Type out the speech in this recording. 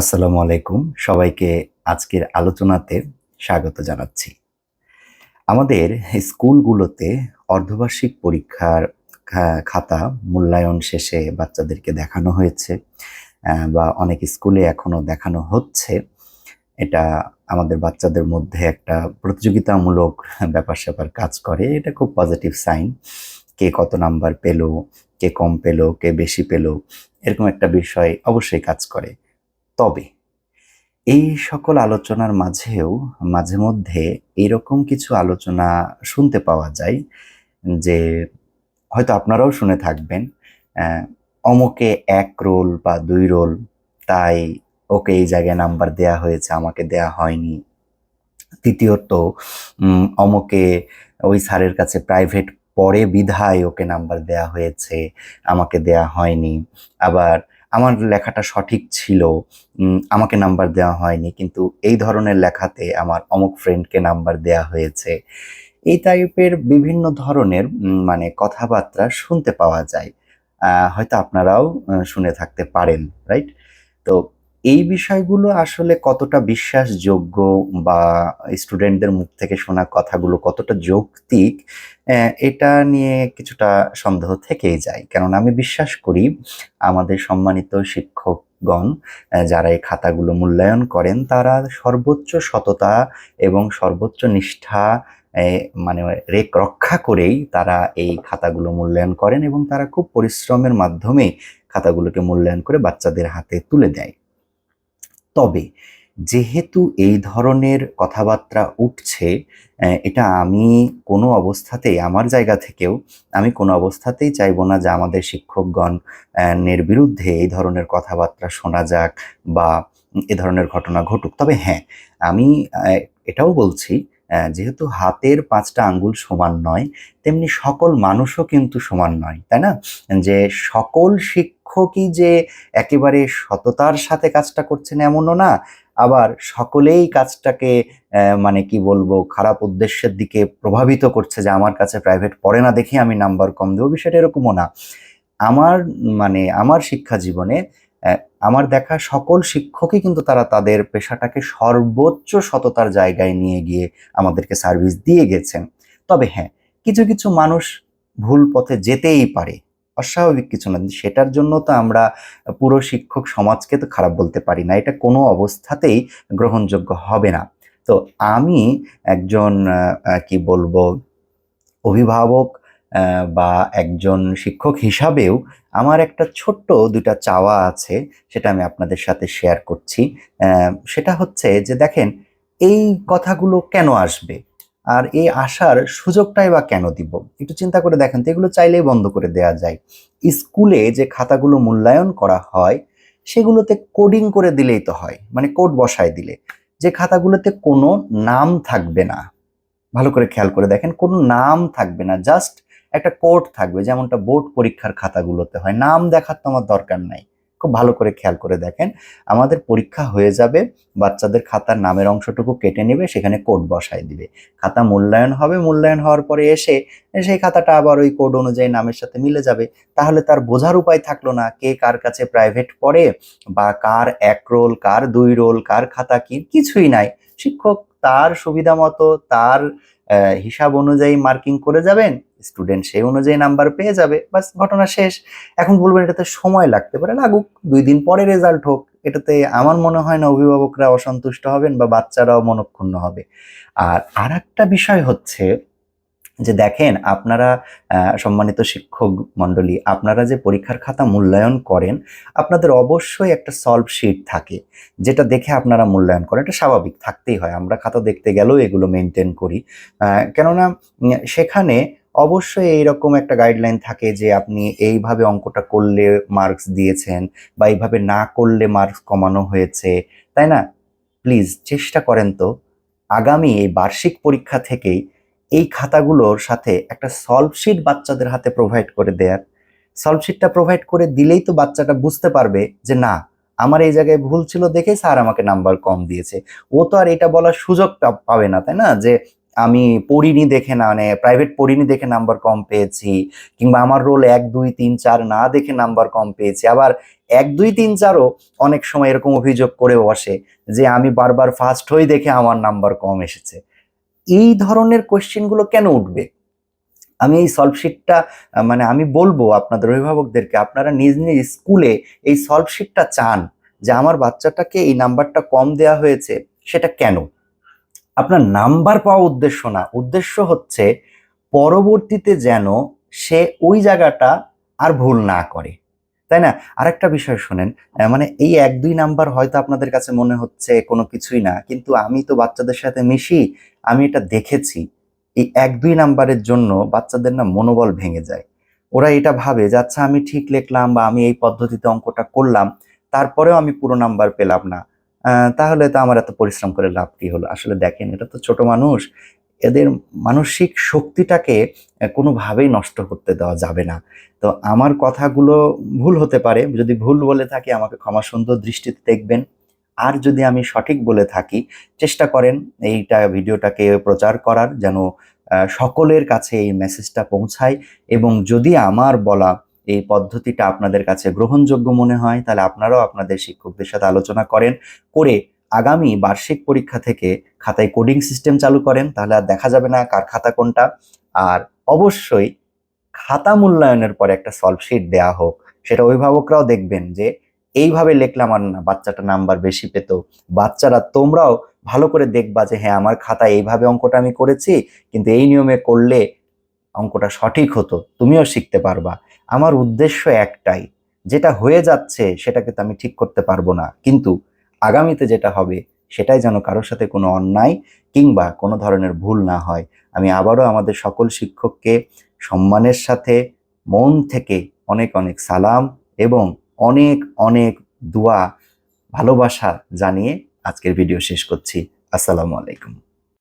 আসসালামু আলাইকুম। সবাইকে আজকের আলোচনাতে স্বাগত জানাচ্ছি। আমাদের স্কুলগুলোতে অর্ধবার্ষিক পরীক্ষার খাতা মূল্যায়ন শেষে বাচ্চাদেরকে দেখানো হয়েছে বা অনেক স্কুলে এখনও দেখানো হচ্ছে। এটা আমাদের বাচ্চাদের মধ্যে একটা প্রতিযোগিতামূলক ব্যাপার স্যাপার কাজ করে। এটা খুব পজিটিভ সাইন কে কত নাম্বার পেল, কে কম পেল, কে বেশি পেল, এরকম একটা বিষয় অবশ্যই কাজ করে। তবে এই সকল আলোচনার মাঝেও, মাঝে মধ্যে এরকম কিছু আলোচনা শুনতে পাওয়া যায় যে হয়তো আপনারাও শুনে থাকবেন অমুকে এক রোল বা দুই রোল, তাই ওকে এই জায়গায় নাম্বার দেয়া হয়েছে, আমাকে দেয়া হয়নি। তৃতীয়ত অমুকে ওই স্যারের কাছে প্রাইভেট পরে বিধায় ওকে নাম্বার দেয়া হয়েছে, আমাকে দেয়া হয়নি। আবার আমার লেখাটা সঠিক ছিল আমাকে নাম্বার দেওয়া হয়নি, কিন্তু এই ধরনের লেখাতে আমার অমুক ফ্রেন্ডকে নাম্বার দেওয়া হয়েছে। এই টাইপের বিভিন্ন ধরনের মানে কথাবার্তা শুনতে পাওয়া যায়। হয়তো আপনারাও শুনে থাকতে পারেন রাইট তো এই বিষয়গুলো আসলে কতটা বিশ্বাসযোগ্য বা স্টুডেন্টদের মুখ থেকে শোনা কথাগুলো কতটা যৌক্তিক এটা নিয়ে কিছুটা সন্দেহ থেকেই যায়। কেননা আমি বিশ্বাস করি আমাদের সম্মানিত শিক্ষকগণ আহ, যারা এই খাতাগুলো মূল্যায়ন করেন তারা সর্বোচ্চ সততা এবং সর্বোচ্চ নিষ্ঠা মানে রেক রক্ষা করেই তারা এই খাতাগুলো মূল্যায়ন করেন এবং তারা খুব পরিশ্রমের মাধ্যমে খাতাগুলোকে মূল্যায়ন করে বাচ্চাদের হাতে তুলে দেয়। তবে যেহেতু এই ধরনের কথাবার্তা উঠছে এটা আমি কোনো অবস্থাতেই আমার জায়গা থেকেও আমি কোনো অবস্থাতেই চাইব না যে আমাদের শিক্ষকগণ এর বিরুদ্ধে এই ধরনের কথাবার্তা শোনা যাক বা এ ধরনের ঘটনা ঘটুক। তবে হ্যাঁ আমি এটাও বলছি যেহেতু হাতের পাঁচটা আঙ্গুল সমান নয়, তেমনি সকল মানুষও কিন্তু সমান নয়, তাই না? যে সকল শিক্ষকই যে একেবারে সততার সাথে কাজটা করছেন এমনও না, আবার সকলেই কাজটাকে মানে কি বলব, খারাপ উদ্দেশ্যের দিকে প্রভাবিত করছে যে আমার কাছে প্রাইভেট পড়ে না দেখে আমি নাম্বার কম দেবো, বিষয়টা এরকমও না। আমার মানে আমার শিক্ষা জীবনে আমার দেখা সকল শিক্ষকই কিন্তু তারা তাদের পেশাটাকে সর্বোচ্চ সততার জায়গায় নিয়ে গিয়ে আমাদেরকে সার্ভিস দিয়ে গেছেন। তবে হ্যাঁ কিছু কিছু মানুষ ভুল পথে যেতেই পারে। অস্বাভাবিক কিছু না। সেটার জন্য তো আমরা পুরো শিক্ষক সমাজকে তো খারাপ বলতে পারি না। এটা কোনো অবস্থাতেই গ্রহণযোগ্য হবে না। তো আমি একজন কি বলব, অভিভাবক বা একজন শিক্ষক হিসাবেও আমার একটা ছোট্ট দুটা চাওয়া আছে, সেটা আমি আপনাদের সাথে শেয়ার করছি। সেটা হচ্ছে যে দেখেন, এই কথাগুলো কেন আসবে? আর এই আসার সুযোগটাই বা কেন দিব? একটু চিন্তা করে দেখেন তো, এগুলো চাইলেই বন্ধ করে দেওয়া যায়। স্কুলে যে খাতাগুলো মূল্যায়ন করা হয়, সেগুলোতে কোডিং করে দিলেই তো হয় মানে কোড বসায় দিলে। যে খাতাগুলোতে কোনো নাম থাকবে না, ভালো করে খেয়াল করে দেখেন, কোনো নাম থাকবে না জাস্ট একটা কোড থাকবে, যেমনটা বোর্ড পরীক্ষার খাতাগুলোতে হয়। নাম দেখার তো আমার দরকার নাই। খুব ভালো করে খেয়াল করে দেখেন। আমাদের পরীক্ষা হয়ে যাবে, বাচ্চাদের খাতার নামের অংশটুকু কেটে নেবে, সেখানে কোড বসায় দিবে। খাতা মূল্যায়ন হবে, মূল্যায়ন হওয়ার পরে এসে সেই খাতাটা আবার ওই কোড অনুযায়ী নামের সাথে মিলে যাবে। তাহলে তার বোঝার উপায় থাকল না, কে কার কাছে প্রাইভেট পড়ে বা কার এক রোল কার দুই রোল কার খাতা কি, কিছুই নাই। শিক্ষক তার সুবিধা মতো, তার হিসাব অনুযায়ী মার্কিং করে যাবেন স্টুডেন্ট সেই অনুযায়ী নাম্বার পেয়ে যাবে, বাস ঘটনা শেষ। এখন বলবেন এটাতে সময় লাগতে পারে, লাগুক, দুই দিন পরে রেজাল্ট হোক। এটাতে আমার মনে হয় না অভিভাবকরা অসন্তুষ্ট হবেন বা বাচ্চারাও মনক্ষুণ্ণ হবে। আর আর একটা বিষয় হচ্ছে যে দেখেন, আপনারা সম্মানিত শিক্ষক মণ্ডলী, আপনারা যে পরীক্ষার খাতা মূল্যায়ন করেন, আপনাদের অবশ্যই একটা সলভ শিট থাকে, যেটা দেখে আপনারা মূল্যায়ন করেন। এটা স্বাভাবিক, থাকতেই হয়। আমরা খাতা দেখতে গেলেও এগুলো মেনটেন করি। কেননা সেখানে অবশ্যই এইরকম একটা গাইডলাইন থাকে যে আপনি এইভাবে অঙ্কটা করলে মার্কস দিয়েছেন বা এইভাবে না করলে মার্কস কমানো হয়েছে, তাই না? প্লিজ চেষ্টা করেন তো। আগামী এই বার্ষিক পরীক্ষা থেকেই এই খাতাগুলোর সাথে একটা সলভ শিট বাচ্চাদের হাতে প্রোভাইড করে দেয়ার। সলভ শিটটা প্রোভাইড করে দিলেই তো বাচ্চাটা বুঝতে পারবে যে না, আমার এই জায়গায় ভুল ছিল দেখে স্যার আমাকে নাম্বার কম দিয়েছে। ও তো আর এটা বলার সুযোগ পাবে না, তাই না? যে আমি পড়িনি দেখে না মানে প্রাইভেট পড়িনি দেখে নাম্বার কম পেয়েছি, কিংবা আমার রোল এক, দুই, তিন, চার না দেখে নাম্বার কম পেয়েছি। আবার এক, দুই, তিন, চারও অনেক সময় এরকম অভিযোগ করে বসে যে আমি বারবার ফার্স্ট হই দেখে আমার নাম্বার কম এসেছে। এই ধরনের কোশ্চেনগুলো কেন উঠবে? আমি এই সলভ শিটটা মানে আমি বলব আপনাদের, অভিভাবকদেরকে, আপনারা নিজ নিজ স্কুলে এই সলভ শিটটা চান যে আমার বাচ্চাটাকে এই নাম্বারটা কম দেয়া হয়েছে, সেটা কেন? আপনার নাম্বার পাওয়া উদ্দেশ্য না। উদ্দেশ্য হচ্ছে পরবর্তীতে যেন সে ওই জায়গাটা আর ভুল না করে। তাই না? আরেকটা বিষয় শোনেন মানে এই এক, দুই নাম্বার হয়তো আপনাদের কাছে মনে হচ্ছে কোনো কিছুই না, কিন্তু আমি তো বাচ্চাদের সাথে মিশি, আমি এটা দেখেছি। এই এক, দুই নাম্বারের জন্য বাচ্চাদের না মনোবল ভেঙে যায়। ওরা এটা ভাবে যে আচ্ছা আমি ঠিক লিখলাম বা আমি এই পদ্ধতিতে অঙ্কটা করলাম, তারপরেও আমি পুরো নাম্বার পেলাম না। তাহলে তো আমার এত পরিশ্রম করে লাভ কি হলো? আসলে দেখেন, এটা তো ছোট মানুষ, এদের মানসিক শক্তিটাকে কোনোভাবেই নষ্ট করতে দেওয়া যাবে না। তো আমার কথাগুলো ভুল হতে পারে, যদি ভুল বলে থাকি আমাকে ক্ষমা সুন্দর দৃষ্টিতে দেখবেন। আর যদি আমি সঠিক বলে থাকি, চেষ্টা করেন এইটা ভিডিওটাকে প্রচার করার যেন সকলের কাছে এই মেসেজটা পৌঁছায়। এবং যদি আমার বলা এই পদ্ধতিটা আপনাদের কাছে গ্রহণযোগ্য মনে হয়, তাহলে আপনারাও আপনাদের শিক্ষকদের সাথে আলোচনা করেন, করে আগামী বার্ষিক পরীক্ষা থেকে খাতায় কোডিং সিস্টেম চালু করেন, তাহলে আর দেখা যাবে না কার খাতা কোনটা। আর অবশ্যই খাতা মূল্যায়নের পরে একটা সলভ শিট দেওয়া হোক, সেটা অভিভাবকরাও দেখবেন যে এইভাবে লিখলাম আর না, বাচ্চাটা নাম্বার বেশি পেত। বাচ্চারা তোমরাও ভালো করে দেখবা যে হ্যাঁ আমার খাতা এইভাবে অঙ্কটা আমি করেছি, কিন্তু এই নিয়মে করলে অঙ্কটা সঠিক হতো, তুমিও শিখতে পারবা। আমার উদ্দেশ্য একটাই, যেটা হয়ে যাচ্ছে সেটাকে তো আমি ঠিক করতে পারব না। কিন্তু আগামীতে যেটা হবে, সেটাই যেন কারোর সাথে কোনো অন্যায় কিংবা কোনো ধরনের ভুল না হয়। আমি আবারও আমাদের সকল শিক্ষককে সম্মানের সাথে, মন থেকে অনেক অনেক সালাম এবং অনেক অনেক দোয়া, ভালোবাসা জানিয়ে আজকের ভিডিও শেষ করছি। আসসালামু আলাইকুম।